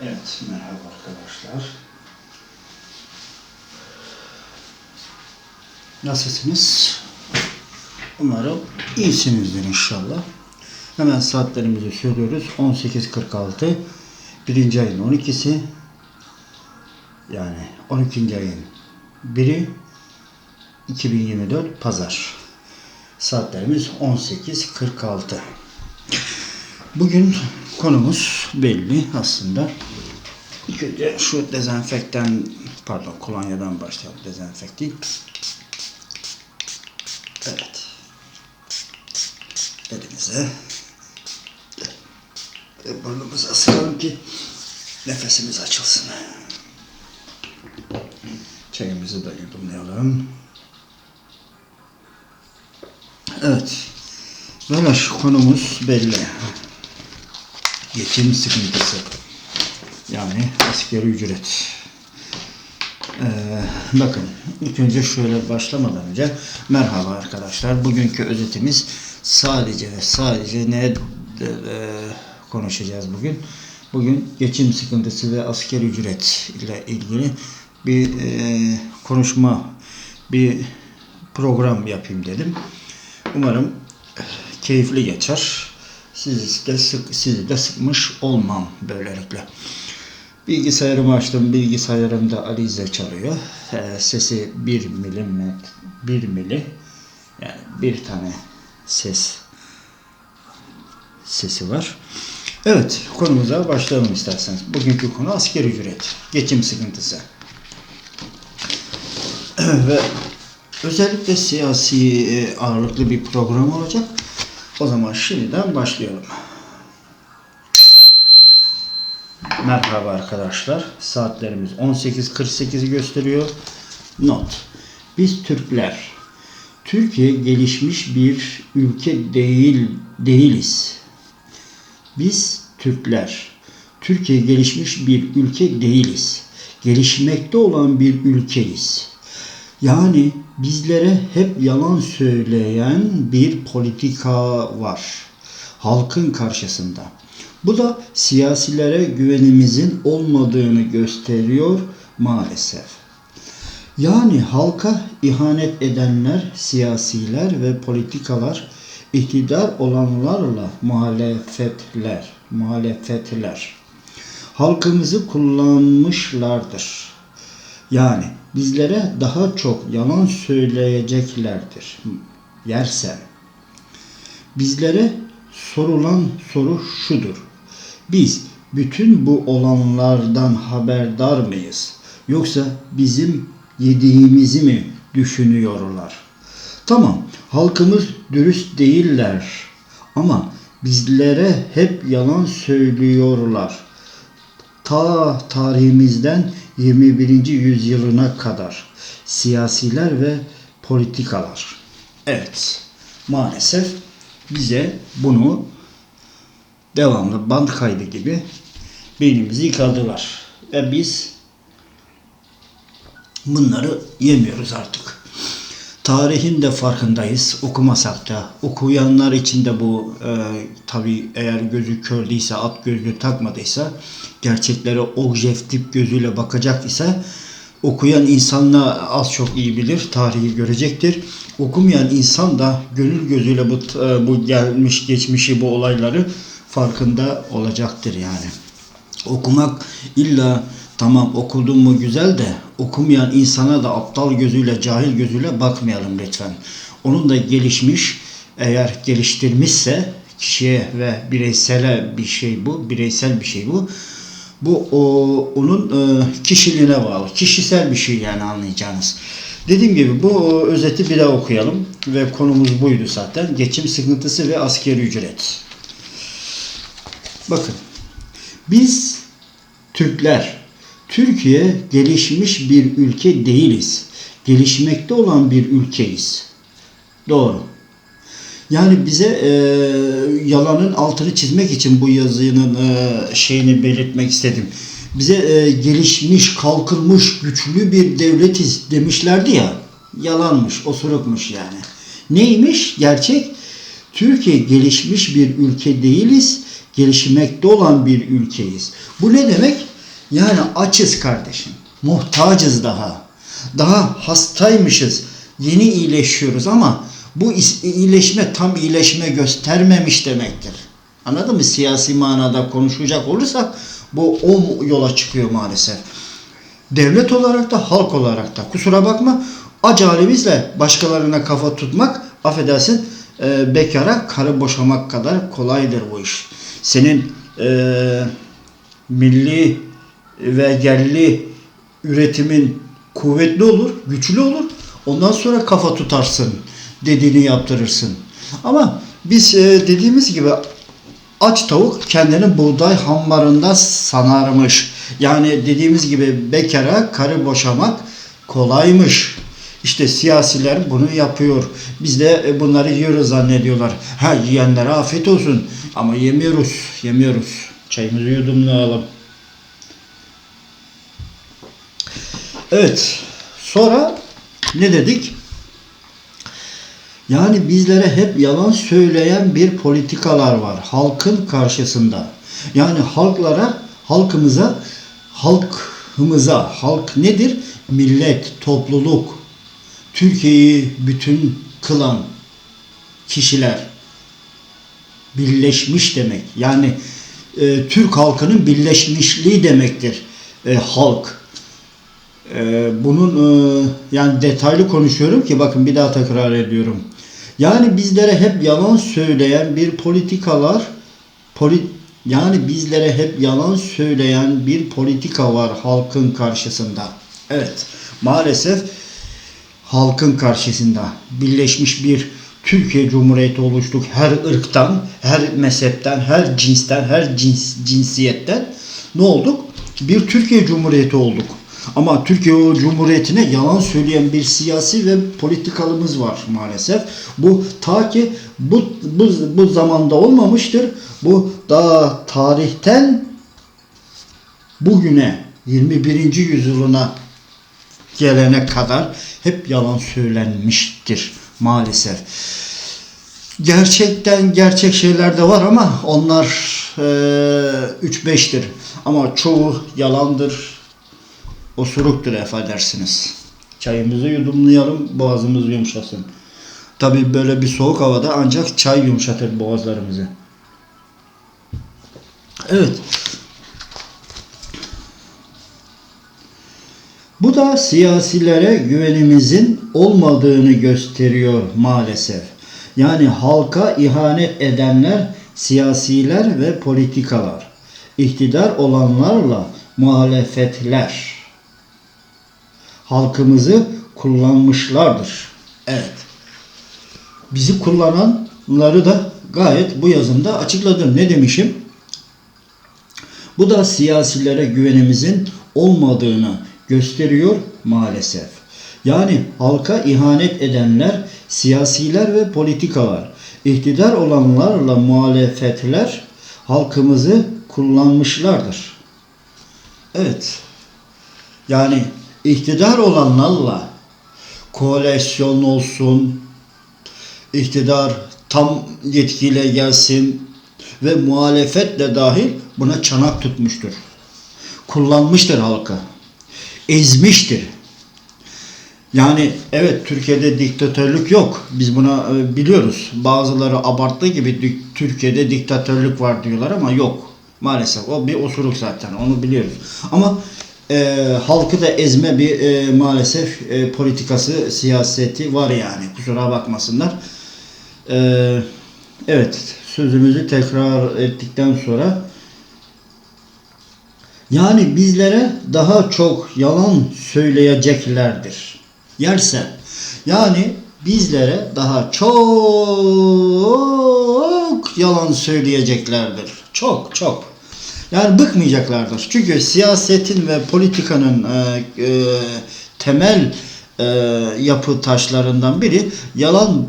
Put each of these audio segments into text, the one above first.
Evet, merhaba arkadaşlar. Nasılsınız? Umarım iyisinizdir inşallah. Hemen saatlerimizi söylüyoruz. 18.46 birinci ayın 12'si yani 12. ayın 1'i 2024 Pazar. Saatlerimiz 18.46. Bugün konumuz belli aslında. İlk önce şu dezenfektan, pardon kolonyadan başlayalım dezenfekti. Evet. Elimize ve burnumuza sıkalım ki nefesimiz açılsın. Çayımızı da yudumlayalım. Evet. Böyle konumuz belli. Geçim sıkıntısı. Yani askeri ücret. Ee, bakın ilk önce şöyle başlamadan önce merhaba arkadaşlar. Bugünkü özetimiz sadece ve sadece ne e, konuşacağız bugün? Bugün geçim sıkıntısı ve askeri ücret ile ilgili bir e, konuşma, bir program yapayım dedim. Umarım keyifli geçer. Sizi de, sık, sizi de sıkmış olmam böylelikle. Bilgisayarımı açtım. Bilgisayarımda Alize çalıyor. Ee, sesi 1 milimetre, 1 mili yani bir tane ses sesi var. Evet, konumuza başlayalım isterseniz. Bugünkü konu asker ücret, geçim sıkıntısı. Ve özellikle siyasi e, ağırlıklı bir program olacak. O zaman şimdiden başlayalım. Merhaba arkadaşlar. Saatlerimiz 18.48'i gösteriyor. Not. Biz Türkler Türkiye gelişmiş bir ülke değil değiliz. Biz Türkler Türkiye gelişmiş bir ülke değiliz. Gelişmekte olan bir ülkeyiz. Yani bizlere hep yalan söyleyen bir politika var halkın karşısında. Bu da siyasilere güvenimizin olmadığını gösteriyor maalesef. Yani halka ihanet edenler, siyasiler ve politikalar, iktidar olanlarla muhalefetler, muhalefetler halkımızı kullanmışlardır. Yani bizlere daha çok yalan söyleyeceklerdir. Yersem. Bizlere sorulan soru şudur. Biz bütün bu olanlardan haberdar mıyız? Yoksa bizim yediğimizi mi düşünüyorlar? Tamam, halkımız dürüst değiller ama bizlere hep yalan söylüyorlar. Ta tarihimizden 21. yüzyılına kadar siyasiler ve politikalar. Evet, maalesef bize bunu devamlı band kaydı gibi beynimizi yıkadılar. Ve biz bunları yemiyoruz artık. Tarihin de farkındayız. Okumasak da. Okuyanlar için de bu e, tabi eğer gözü kör değilse, at gözlüğü takmadıysa, gerçeklere objektif gözüyle bakacak ise okuyan insanla az çok iyi bilir, tarihi görecektir. Okumayan insan da gönül gözüyle bu, e, bu gelmiş geçmişi bu olayları farkında olacaktır yani. Okumak illa tamam okudun mu güzel de okumayan insana da aptal gözüyle, cahil gözüyle bakmayalım lütfen. Onun da gelişmiş, eğer geliştirmişse kişiye ve bireysele bir şey bu, bireysel bir şey bu. Bu o, onun e, kişiliğine bağlı. Kişisel bir şey yani anlayacağınız. Dediğim gibi bu o, özeti bir daha okuyalım ve konumuz buydu zaten. Geçim sıkıntısı ve askeri ücret. Bakın biz Türkler Türkiye gelişmiş bir ülke değiliz. Gelişmekte olan bir ülkeyiz. Doğru. Yani bize e, yalanın altını çizmek için bu yazının e, şeyini belirtmek istedim. Bize e, gelişmiş, kalkınmış, güçlü bir devletiz demişlerdi ya. Yalanmış, osurukmuş yani. Neymiş? Gerçek. Türkiye gelişmiş bir ülke değiliz. gelişmekte olan bir ülkeyiz. Bu ne demek? Yani açız kardeşim. Muhtacız daha. Daha hastaymışız. Yeni iyileşiyoruz ama bu iyileşme tam iyileşme göstermemiş demektir. Anladın mı? Siyasi manada konuşacak olursak bu o yola çıkıyor maalesef. Devlet olarak da halk olarak da. Kusura bakma acalimizle başkalarına kafa tutmak affedersin e, bekara karı boşamak kadar kolaydır bu iş. Senin e, milli ve yerli üretimin kuvvetli olur, güçlü olur. Ondan sonra kafa tutarsın, dediğini yaptırırsın. Ama biz e, dediğimiz gibi aç tavuk kendini buğday hambarında sanarmış. Yani dediğimiz gibi bekara karı boşamak kolaymış. İşte siyasiler bunu yapıyor. Biz de e, bunları yiyoruz zannediyorlar. Ha yiyenlere afiyet olsun. Ama yemiyoruz, yemiyoruz. Çayımızı yudumlayalım. Evet. Sonra ne dedik? Yani bizlere hep yalan söyleyen bir politikalar var halkın karşısında. Yani halklara, halkımıza, halkımıza, halk nedir? Millet, topluluk, Türkiye'yi bütün kılan kişiler birleşmiş demek. Yani e, Türk halkının birleşmişliği demektir e, halk. E, bunun e, yani detaylı konuşuyorum ki bakın bir daha tekrar ediyorum. Yani bizlere hep yalan söyleyen bir politikalar poli, yani bizlere hep yalan söyleyen bir politika var halkın karşısında. Evet maalesef halkın karşısında birleşmiş bir Türkiye Cumhuriyeti oluştuk. Her ırktan, her mezhepten, her cinsten, her cins, cinsiyetten ne olduk? Bir Türkiye Cumhuriyeti olduk. Ama Türkiye Cumhuriyeti'ne yalan söyleyen bir siyasi ve politikalımız var maalesef. Bu ta ki bu, bu, bu zamanda olmamıştır. Bu daha tarihten bugüne 21. yüzyılına gelene kadar hep yalan söylenmiştir maalesef. Gerçekten gerçek şeyler de var ama onlar e, 3-5'tir. Ama çoğu yalandır, osuruktur affedersiniz. Çayımızı yudumlayalım, boğazımız yumuşasın. Tabi böyle bir soğuk havada ancak çay yumuşatır boğazlarımızı. Evet. Bu da siyasilere güvenimizin olmadığını gösteriyor maalesef. Yani halka ihanet edenler siyasiler ve politikalar. İktidar olanlarla muhalefetler halkımızı kullanmışlardır. Evet. Bizi kullananları da gayet bu yazımda açıkladım. Ne demişim? Bu da siyasilere güvenimizin olmadığını gösteriyor maalesef. Yani halka ihanet edenler siyasiler ve politikalar, iktidar olanlarla muhalefetler halkımızı kullanmışlardır. Evet. Yani iktidar olanlarla koalisyon olsun, iktidar tam yetkiyle gelsin ve muhalefet de dahil buna çanak tutmuştur. Kullanmıştır halkı. Ezmiştir. Yani evet Türkiye'de diktatörlük yok. Biz buna e, biliyoruz. Bazıları abarttığı gibi Türkiye'de diktatörlük var diyorlar ama yok. Maalesef o bir osuruk zaten onu biliyoruz. Ama e, halkı da ezme bir e, maalesef e, politikası, siyaseti var yani. Kusura bakmasınlar. E, evet sözümüzü tekrar ettikten sonra yani bizlere daha çok yalan söyleyeceklerdir. Yersen yani bizlere daha çok yalan söyleyeceklerdir. Çok çok. Yani bıkmayacaklardır. Çünkü siyasetin ve politikanın e, e, temel e, yapı taşlarından biri yalan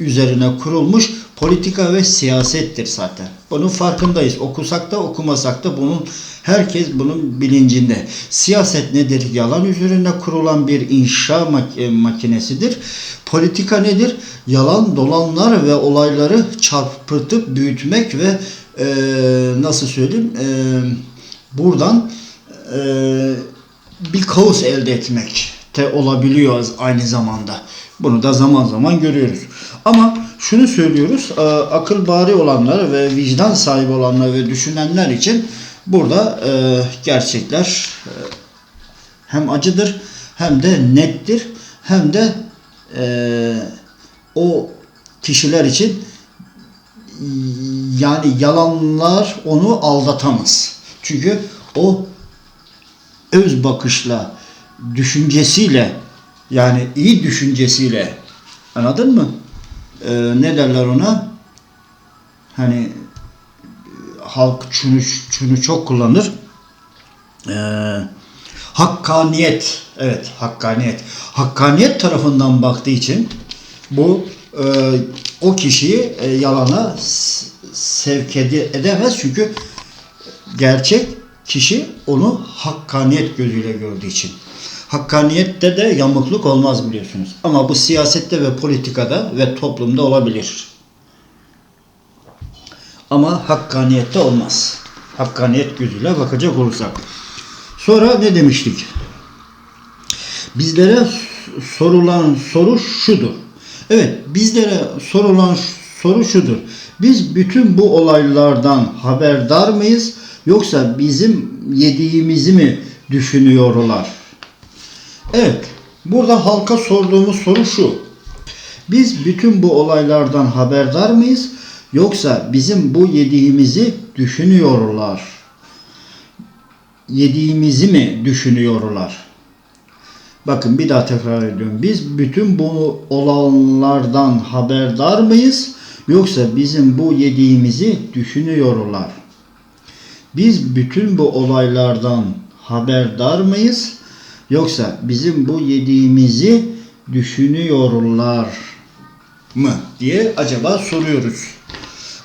üzerine kurulmuş politika ve siyasettir zaten. Bunun farkındayız. Okusak da okumasak da bunun herkes bunun bilincinde. Siyaset nedir? Yalan üzerine kurulan bir inşa e, makinesidir. Politika nedir? Yalan dolanlar ve olayları çarpıtıp büyütmek ve e, nasıl söyleyeyim e, buradan e, bir kaos elde etmek de olabiliyor aynı zamanda. Bunu da zaman zaman görüyoruz. Ama şunu söylüyoruz, e, akıl bari olanlar ve vicdan sahibi olanlar ve düşünenler için burada e, gerçekler e, hem acıdır hem de nettir hem de e, o kişiler için yani yalanlar onu aldatamaz. Çünkü o öz bakışla, düşüncesiyle yani iyi düşüncesiyle anladın mı? Ee, ne derler ona? Hani halk şunu, şunu çok kullanır. Ee, hakkaniyet. Evet, hakkaniyet. Hakkaniyet tarafından baktığı için bu e, o kişiyi e, yalana sevk ede- edemez çünkü gerçek kişi onu hakkaniyet gözüyle gördüğü için. Hakkaniyette de yamukluk olmaz biliyorsunuz. Ama bu siyasette ve politikada ve toplumda olabilir. Ama hakkaniyette olmaz. Hakkaniyet gözüyle bakacak olursak. Sonra ne demiştik? Bizlere sorulan soru şudur. Evet, bizlere sorulan soru şudur. Biz bütün bu olaylardan haberdar mıyız yoksa bizim yediğimizi mi düşünüyorlar? Evet, burada halka sorduğumuz soru şu. Biz bütün bu olaylardan haberdar mıyız yoksa bizim bu yediğimizi düşünüyorlar? Yediğimizi mi düşünüyorlar? Bakın bir daha tekrar ediyorum. Biz bütün bu olanlardan haberdar mıyız? Yoksa bizim bu yediğimizi düşünüyorlar. Biz bütün bu olaylardan haberdar mıyız? Yoksa bizim bu yediğimizi düşünüyorlar mı diye acaba soruyoruz.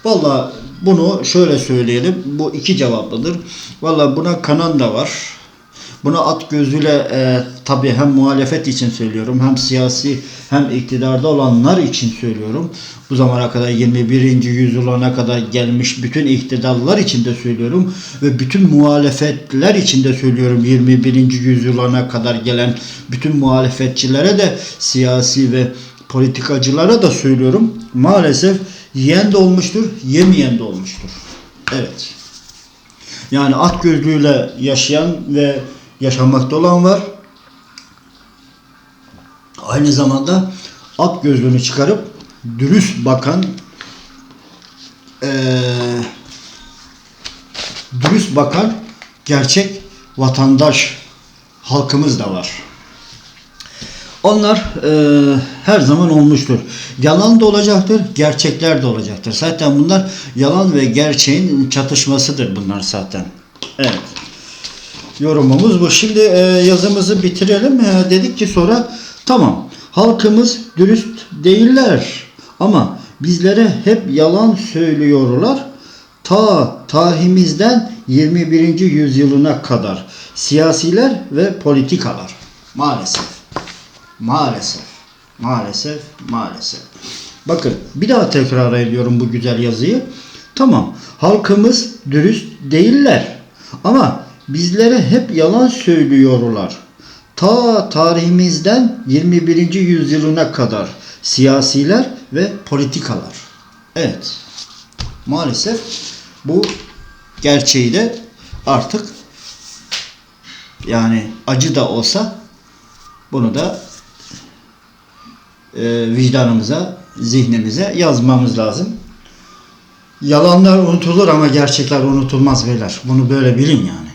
Valla bunu şöyle söyleyelim. Bu iki cevaplıdır. Valla buna kanan da var. Buna at gözüyle e, tabi hem muhalefet için söylüyorum hem siyasi hem iktidarda olanlar için söylüyorum. Bu zamana kadar 21. yüzyılına kadar gelmiş bütün iktidarlar için de söylüyorum ve bütün muhalefetler için de söylüyorum 21. yüzyılına kadar gelen bütün muhalefetçilere de siyasi ve politikacılara da söylüyorum. Maalesef yiyen de olmuştur, yemeyen de olmuştur. Evet. Yani at gözlüğüyle yaşayan ve yaşamakta olan var. Aynı zamanda at gözlüğünü çıkarıp dürüst bakan eee, dürüst bakan gerçek vatandaş halkımız da var. Onlar eee, her zaman olmuştur. Yalan da olacaktır, gerçekler de olacaktır. Zaten bunlar yalan ve gerçeğin çatışmasıdır bunlar zaten. Evet yorumumuz bu. Şimdi e, yazımızı bitirelim. E, dedik ki sonra tamam halkımız dürüst değiller ama bizlere hep yalan söylüyorlar. Ta tarihimizden 21. yüzyılına kadar siyasiler ve politikalar. Maalesef. Maalesef. Maalesef. Maalesef. Bakın bir daha tekrar ediyorum bu güzel yazıyı. Tamam halkımız dürüst değiller ama bizlere hep yalan söylüyorlar. Ta tarihimizden 21. yüzyılına kadar siyasiler ve politikalar. Evet. Maalesef bu gerçeği de artık yani acı da olsa bunu da e, vicdanımıza, zihnimize yazmamız lazım. Yalanlar unutulur ama gerçekler unutulmaz beyler. Bunu böyle bilin yani.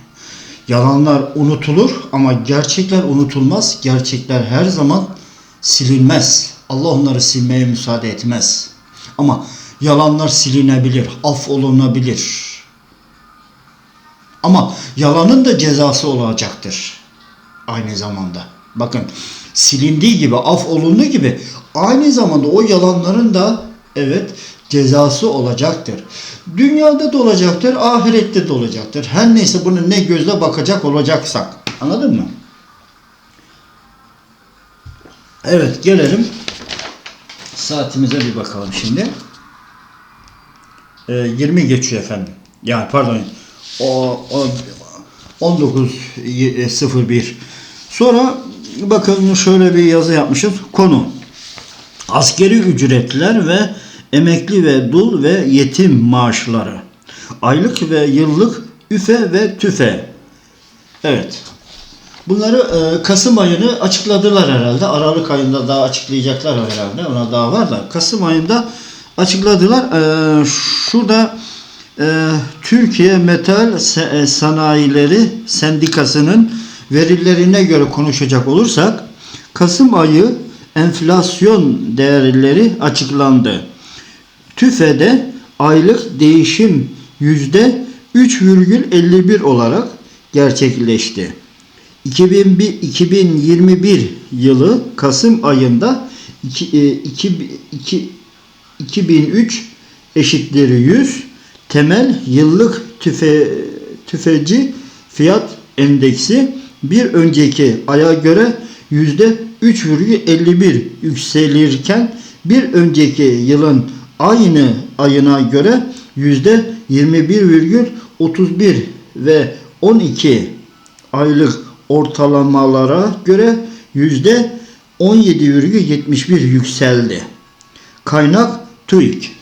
Yalanlar unutulur ama gerçekler unutulmaz. Gerçekler her zaman silinmez. Allah onları silmeye müsaade etmez. Ama yalanlar silinebilir, af olunabilir. Ama yalanın da cezası olacaktır. Aynı zamanda. Bakın silindiği gibi, af olunduğu gibi aynı zamanda o yalanların da evet cezası olacaktır. Dünyada da olacaktır, ahirette de olacaktır. Her neyse bunu ne gözle bakacak olacaksak. Anladın mı? Evet gelelim saatimize bir bakalım şimdi. e, 20 geçiyor efendim. Yani pardon. O, o 19.01 Sonra bakın şöyle bir yazı yapmışız. Konu Askeri ücretler ve emekli ve dul ve yetim maaşları. Aylık ve yıllık üfe ve tüfe. Evet. Bunları e, Kasım ayını açıkladılar herhalde. Aralık ayında daha açıklayacaklar herhalde. Ona daha var da. Kasım ayında açıkladılar. E, şurada e, Türkiye Metal e, Sanayileri Sendikası'nın verilerine göre konuşacak olursak Kasım ayı enflasyon değerleri açıklandı. TÜFE'de aylık değişim yüzde 3,51 olarak gerçekleşti. 2001, 2021 yılı Kasım ayında iki- e, iki- iki- 2003 eşittir 100 temel yıllık tüfe, tüfeci fiyat endeksi bir önceki aya göre yüzde 3,51 yükselirken bir önceki yılın aynı ayına göre yüzde 21,31 ve 12 aylık ortalamalara göre yüzde 17,71 yükseldi. Kaynak TÜİK.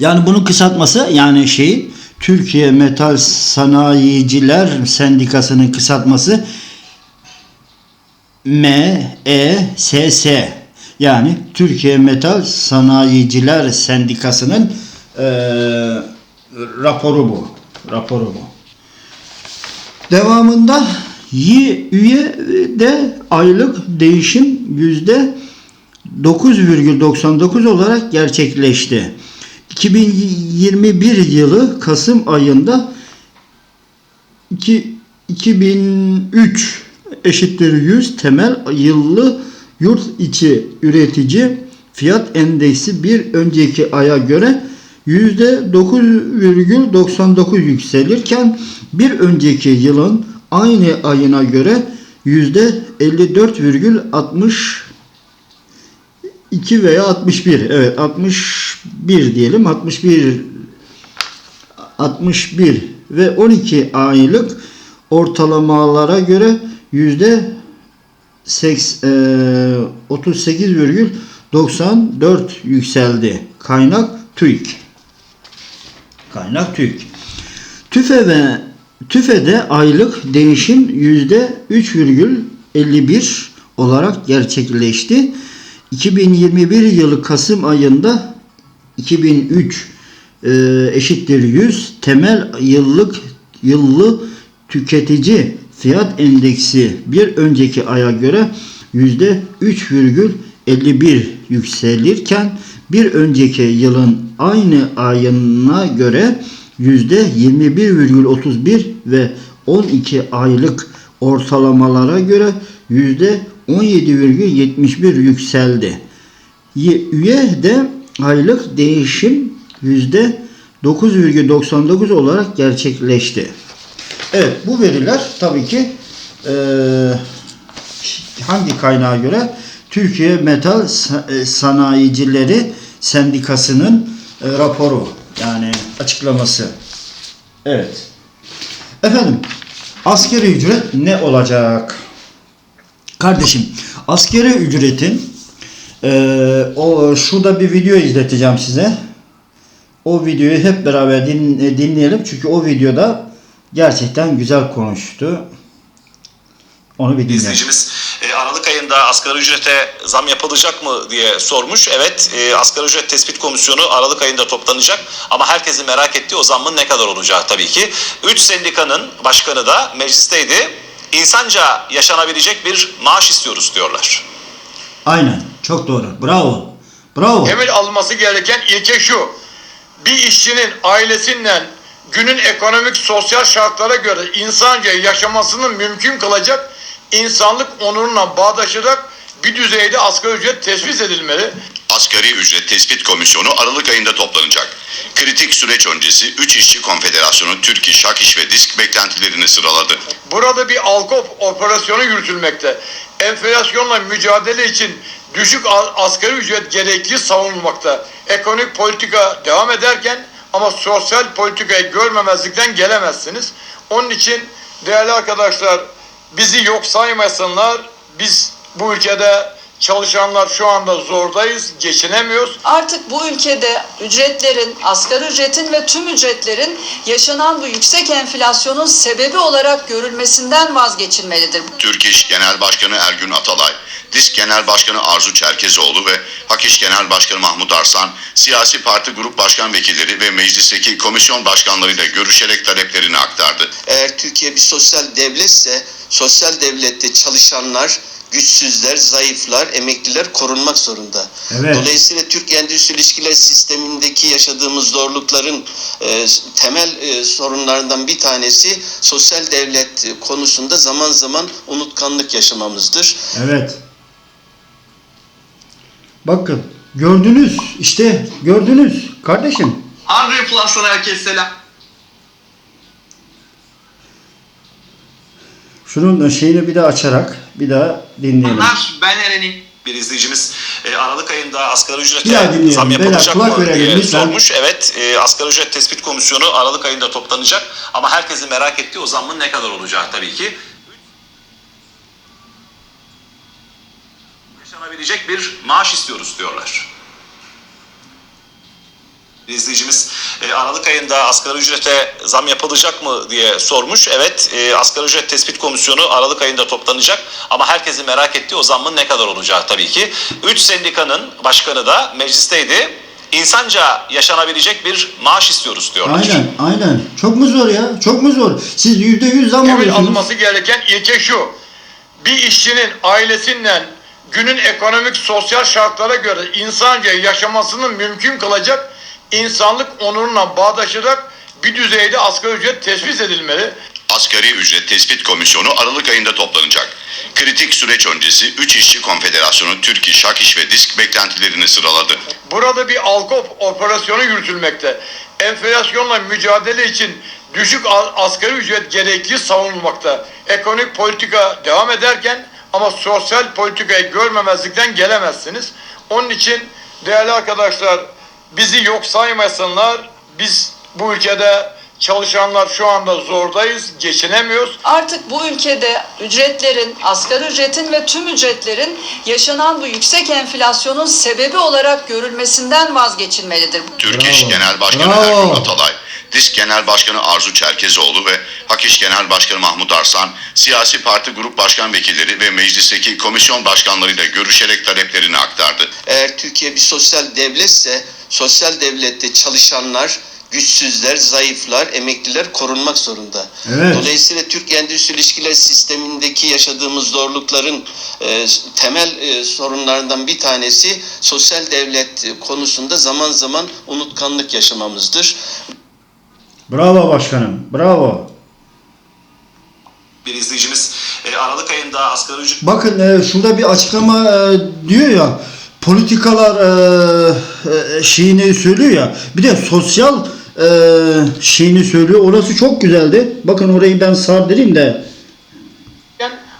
Yani bunun kısaltması yani şey Türkiye Metal Sanayiciler Sendikası'nın kısaltması MESS yani Türkiye Metal Sanayiciler Sendikası'nın eee, raporu bu. Raporu bu. Devamında üye de aylık değişim yüzde 9,99 olarak gerçekleşti. 2021 yılı Kasım ayında iki- 2003 eşittir 100 temel yıllı yurt içi üretici fiyat endeksi bir önceki aya göre %9,99 yükselirken bir önceki yılın aynı ayına göre %54,60 2 veya 61 evet 61 diyelim. 61 61 ve 12 aylık ortalamalara göre yüzde 38,94 yükseldi. Kaynak TÜİK. Kaynak TÜİK. TÜFE ve TÜFE'de aylık değişim yüzde 3,51 olarak gerçekleşti. 2021 yılı Kasım ayında 2003 e, eşittir 100 temel yıllık yıllı tüketici fiyat endeksi bir önceki aya göre yüzde 3,51 yükselirken bir önceki yılın aynı ayına göre yüzde 21,31 ve 12 aylık ortalamalara göre yüzde 17,71 yükseldi. Y- Üye de aylık değişim yüzde 9,99 olarak gerçekleşti. Evet bu veriler tabii ki eee, hangi kaynağa göre Türkiye Metal e, Sanayicileri Sendikası'nın e, raporu yani açıklaması. Evet. Efendim askeri ücret ne olacak? Kardeşim askeri ücretin eee, o şurada bir video izleteceğim size. O videoyu hep beraber din- e, dinleyelim çünkü o videoda gerçekten güzel konuştu. Onu bir dinleyelim. İzleyicimiz e, Aralık ayında asgari ücrete zam yapılacak mı diye sormuş. Evet e, asgari ücret tespit komisyonu Aralık ayında toplanacak ama herkesin merak ettiği o zammın ne kadar olacağı tabii ki. Üç sendikanın başkanı da meclisteydi. İnsanca yaşanabilecek bir maaş istiyoruz diyorlar. Aynen. Çok doğru. Bravo. Bravo. Temel alınması gereken ilke şu. Bir işçinin ailesinden günün ekonomik sosyal şartlara göre insanca yaşamasını mümkün kılacak insanlık onuruna bağdaşarak bir düzeyde asgari ücret tespit edilmeli. Asgari ücret tespit komisyonu Aralık ayında toplanacak. Kritik süreç öncesi 3 işçi konfederasyonu Türk İş, Hak İş ve Disk beklentilerini sıraladı. Burada bir alkop operasyonu yürütülmekte. Enflasyonla mücadele için düşük asgari ücret gerekli savunulmakta. Ekonomik politika devam ederken ama sosyal politikayı görmemezlikten gelemezsiniz. Onun için değerli arkadaşlar bizi yok saymasınlar. Biz bu ülkede çalışanlar şu anda zordayız, geçinemiyoruz. Artık bu ülkede ücretlerin, asgari ücretin ve tüm ücretlerin yaşanan bu yüksek enflasyonun sebebi olarak görülmesinden vazgeçilmelidir. Türk İş Genel Başkanı Ergün Atalay, DİSK Genel Başkanı Arzu Çerkezoğlu ve Hak İş Genel Başkanı Mahmut Arslan, siyasi parti grup başkan vekilleri ve meclisteki komisyon başkanlarıyla görüşerek taleplerini aktardı. Eğer Türkiye bir sosyal devletse, sosyal devlette çalışanlar, güçsüzler, zayıflar, emekliler korunmak zorunda. Evet. Dolayısıyla Türk Endüstri İlişkiler Sistemi'ndeki yaşadığımız zorlukların e, temel e, sorunlarından bir tanesi sosyal devlet konusunda zaman zaman unutkanlık yaşamamızdır. Evet. Bakın gördünüz işte gördünüz kardeşim. Andre Plus'tan herkese selam. Şunun şeyini bir daha açarak bir daha dinleyelim. Bunlar ben Eren'in. Bir izleyicimiz e, Aralık ayında asgari ücrete dinleyelim. zam Beyler, yapılacak kulak mı diye lütfen. sormuş. Evet e, asgari ücret tespit komisyonu Aralık ayında toplanacak ama herkesin merak ettiği o zammın ne kadar olacağı tabii ki. Yaşanabilecek bir maaş istiyoruz diyorlar. Bir izleyicimiz e, Aralık ayında asgari ücrete zam yapılacak mı diye sormuş. Evet e, asgari ücret tespit komisyonu Aralık ayında toplanacak ama herkesin merak ettiği o zammın ne kadar olacağı tabii ki. Üç sendikanın başkanı da meclisteydi. İnsanca yaşanabilecek bir maaş istiyoruz diyorlar. Aynen aynen. Çok mu zor ya? Çok mu zor? Siz yüzde yüz zam Temel alıyorsunuz. alınması gereken ilke şu. Bir işçinin ailesinden günün ekonomik sosyal şartlara göre insanca yaşamasını mümkün kılacak insanlık onuruna bağdaşarak bir düzeyde asgari ücret tespit edilmeli. Asgari Ücret Tespit Komisyonu Aralık ayında toplanacak. Kritik süreç öncesi 3 İşçi Konfederasyonu Türk İş, Hak İş ve DİSK beklentilerini sıraladı. Burada bir alkop operasyonu yürütülmekte. Enflasyonla mücadele için düşük asgari ücret gerekli savunulmakta. Ekonomik politika devam ederken ama sosyal politikayı görmemezlikten gelemezsiniz. Onun için değerli arkadaşlar bizi yok saymasınlar. Biz bu ülkede çalışanlar şu anda zordayız, geçinemiyoruz. Artık bu ülkede ücretlerin, asgari ücretin ve tüm ücretlerin yaşanan bu yüksek enflasyonun sebebi olarak görülmesinden vazgeçilmelidir. Türk. İş Genel Başkanı. Ergün Atalay, DİSK Genel Başkanı Arzu Çerkezoğlu ve Hak İş Genel Başkanı Mahmut Arslan, siyasi parti grup başkan vekilleri ve meclisteki komisyon başkanlarıyla görüşerek taleplerini aktardı. Eğer Türkiye bir sosyal devletse, sosyal devlette çalışanlar, güçsüzler, zayıflar, emekliler korunmak zorunda. Evet. Dolayısıyla Türk Endüstri İlişkiler Sistemi'ndeki yaşadığımız zorlukların e, temel e, sorunlarından bir tanesi sosyal devlet konusunda zaman zaman unutkanlık yaşamamızdır. Bravo başkanım. Bravo. Bir izleyicimiz e, Aralık ayında asgari ücret Bakın e, şurada bir açıklama e, diyor ya politikalar e, e, şeyini söylüyor ya bir de sosyal e, şeyini söylüyor. Orası çok güzeldi. Bakın orayı ben sardırayım da.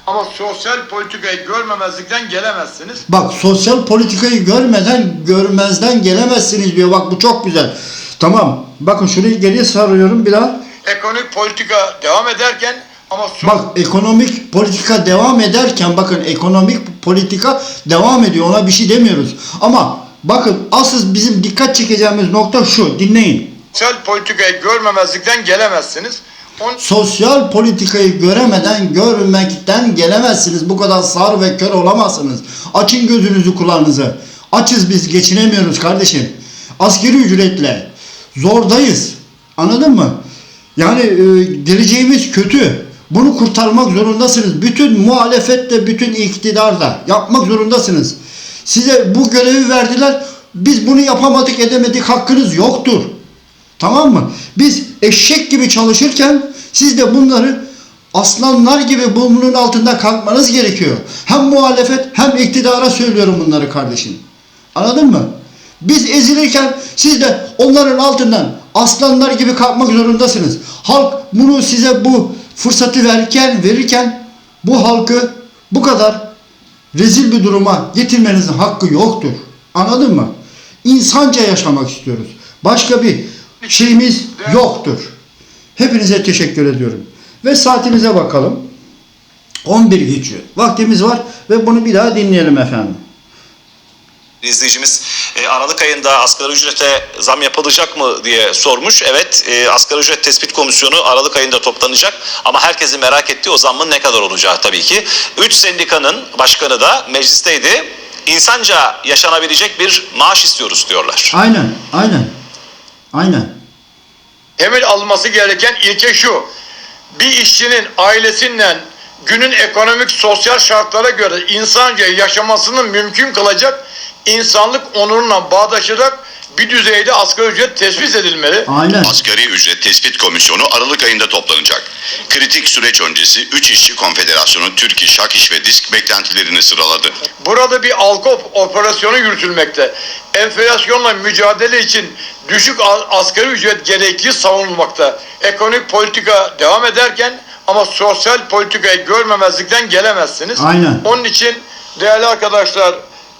Ama sosyal politikayı görmemezlikten gelemezsiniz. Bak sosyal politikayı görmeden görmezden gelemezsiniz diyor. Bak bu çok güzel. Tamam. Bakın şurayı geriye sarıyorum bir daha. Ekonomik politika devam ederken ama so- Bak ekonomik politika devam ederken bakın ekonomik politika devam ediyor. Ona bir şey demiyoruz. Ama bakın asıl bizim dikkat çekeceğimiz nokta şu. Dinleyin. sosyal politikayı görmemezlikten gelemezsiniz. Onun Sosyal politikayı göremeden görmekten gelemezsiniz. Bu kadar sağır ve kör olamazsınız. Açın gözünüzü kulağınızı. Açız biz geçinemiyoruz kardeşim. Askeri ücretle zordayız. Anladın mı? Yani e, geleceğimiz kötü. Bunu kurtarmak zorundasınız. Bütün muhalefetle, bütün iktidarda yapmak zorundasınız. Size bu görevi verdiler. Biz bunu yapamadık, edemedik. Hakkınız yoktur. Tamam mı? Biz eşek gibi çalışırken siz de bunları aslanlar gibi bunun altında kalkmanız gerekiyor. Hem muhalefet hem iktidara söylüyorum bunları kardeşim. Anladın mı? Biz ezilirken siz de onların altından aslanlar gibi kalkmak zorundasınız. Halk bunu size bu fırsatı verirken verirken bu halkı bu kadar rezil bir duruma getirmenizin hakkı yoktur. Anladın mı? İnsanca yaşamak istiyoruz. Başka bir şeyimiz yoktur. Hepinize teşekkür ediyorum. Ve saatimize bakalım. 11 geçiyor. Vaktimiz var ve bunu bir daha dinleyelim efendim. İzleyicimiz e, Aralık ayında asgari ücrete zam yapılacak mı diye sormuş. Evet e, asgari ücret tespit komisyonu Aralık ayında toplanacak ama herkesin merak ettiği o zammın ne kadar olacağı tabii ki. Üç sendikanın başkanı da meclisteydi. İnsanca yaşanabilecek bir maaş istiyoruz diyorlar. Aynen, aynen. Aynen. Temel alması gereken ilke şu. Bir işçinin ailesinden günün ekonomik sosyal şartlara göre insanca yaşamasını mümkün kılacak insanlık onuruna bağdaşacak bir düzeyde asgari ücret tespit edilmeli. Aynen. Asgari ücret tespit komisyonu Aralık ayında toplanacak. Kritik süreç öncesi 3 işçi konfederasyonu Türk İş, Hak İş ve Disk beklentilerini sıraladı. Burada bir algı op- operasyonu yürütülmekte. Enflasyonla mücadele için düşük asgari ücret gerekli savunulmakta. Ekonomik politika devam ederken ama sosyal politikayı görmemezlikten gelemezsiniz. Aynen. Onun için değerli arkadaşlar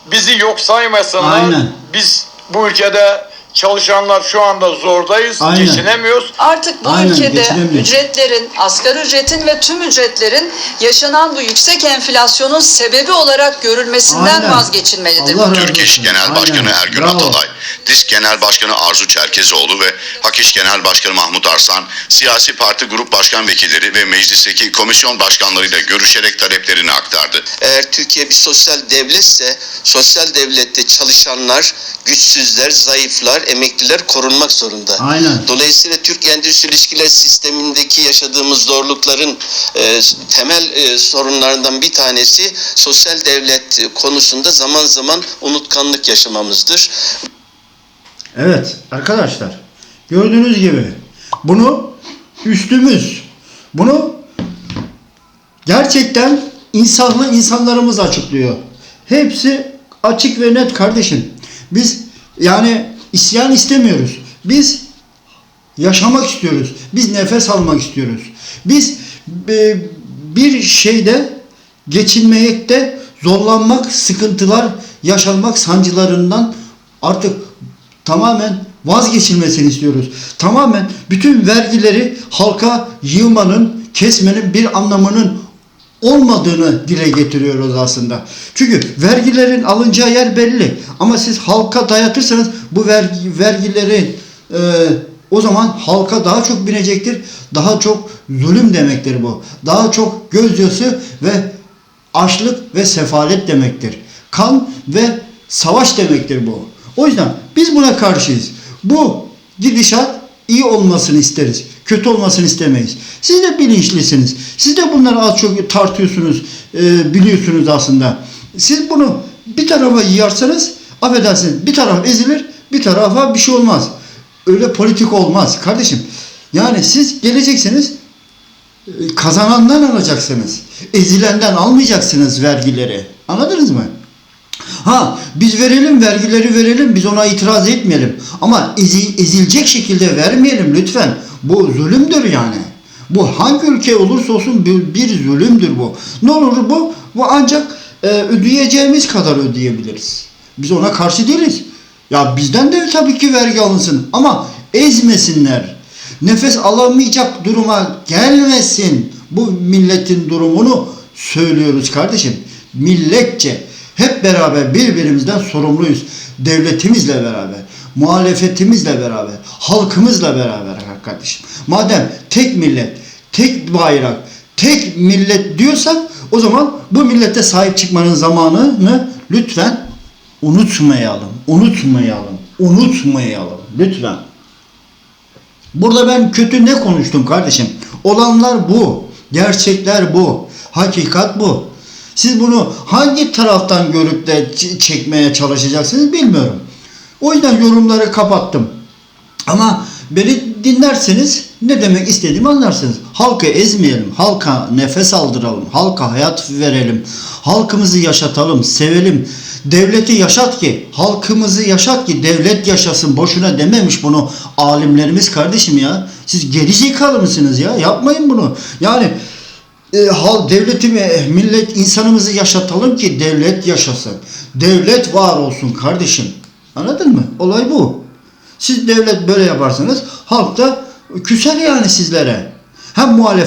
bizi yok saymasınlar. Aynen. Biz bu ülkede çalışanlar şu anda zordayız, Aynen. geçinemiyoruz. Artık bu Aynen, ülkede ücretlerin, asgari ücretin ve tüm ücretlerin yaşanan bu yüksek enflasyonun sebebi olarak görülmesinden Aynen. vazgeçilmelidir. Allah Türk İş. Genel Aynen. Başkanı Ergün Bravo. Atalay, Disk Genel Başkanı Arzu Çerkezoğlu ve Hak İş Genel Başkanı Mahmut Arslan, siyasi parti grup başkan vekilleri ve meclisteki komisyon başkanlarıyla görüşerek taleplerini aktardı. Eğer Türkiye bir sosyal devletse, sosyal devlette çalışanlar, güçsüzler, zayıflar, emekliler korunmak zorunda. Aynen. Dolayısıyla Türk endüstri ilişkiler sistemindeki yaşadığımız zorlukların e, temel e, sorunlarından bir tanesi sosyal devlet konusunda zaman zaman unutkanlık yaşamamızdır. Evet arkadaşlar gördüğünüz gibi bunu üstümüz bunu gerçekten insanlı insanlarımız açıklıyor. Hepsi açık ve net kardeşim. Biz yani isyan istemiyoruz. Biz yaşamak istiyoruz. Biz nefes almak istiyoruz. Biz e, bir şeyde geçinmekte zorlanmak, sıkıntılar yaşanmak sancılarından artık tamamen vazgeçilmesini istiyoruz. Tamamen bütün vergileri halka yığmanın, kesmenin bir anlamının olmadığını dile getiriyoruz aslında. Çünkü vergilerin alınacağı yer belli. Ama siz halka dayatırsanız bu vergi, vergilerin e, o zaman halka daha çok binecektir. Daha çok zulüm demektir bu. Daha çok gözyaşı ve açlık ve sefalet demektir. Kan ve savaş demektir bu. O yüzden biz buna karşıyız. Bu gidişat iyi olmasını isteriz. Kötü olmasını istemeyiz. Siz de bilinçlisiniz. Siz de bunları az çok tartıyorsunuz, e, biliyorsunuz aslında. Siz bunu bir tarafa yiyarsanız affedersiniz bir taraf ezilir, bir tarafa bir şey olmaz. Öyle politik olmaz kardeşim. Yani siz geleceksiniz e, kazanandan alacaksınız. Ezilenden almayacaksınız vergileri. Anladınız mı? Ha biz verelim vergileri verelim biz ona itiraz etmeyelim. Ama ezi- ezilecek şekilde vermeyelim lütfen. Bu zulümdür yani. Bu hangi ülke olursa olsun bir, bir zulümdür bu. Ne olur bu? Bu ancak e, ödeyeceğimiz kadar ödeyebiliriz. Biz ona karşı değiliz. Ya bizden de tabii ki vergi alınsın ama ezmesinler. Nefes alamayacak duruma gelmesin. Bu milletin durumunu söylüyoruz kardeşim. Milletçe hep beraber birbirimizden sorumluyuz. Devletimizle beraber, muhalefetimizle beraber, halkımızla beraber kardeşim. Madem tek millet, tek bayrak, tek millet diyorsak o zaman bu millete sahip çıkmanın zamanını lütfen unutmayalım. Unutmayalım. Unutmayalım. Lütfen. Burada ben kötü ne konuştum kardeşim? Olanlar bu. Gerçekler bu. Hakikat bu. Siz bunu hangi taraftan görüp de çekmeye çalışacaksınız bilmiyorum. O yüzden yorumları kapattım. Ama beni dinlerseniz ne demek istediğimi anlarsınız. Halkı ezmeyelim, halka nefes aldıralım, halka hayat verelim, halkımızı yaşatalım, sevelim. Devleti yaşat ki, halkımızı yaşat ki devlet yaşasın. Boşuna dememiş bunu alimlerimiz kardeşim ya. Siz geri zekalı mısınız ya? Yapmayın bunu. Yani e, hal devletimi, millet insanımızı yaşatalım ki devlet yaşasın. Devlet var olsun kardeşim. Anladın mı? Olay bu. Siz devlet böyle yaparsanız halk da küser yani sizlere. Hem muhalefet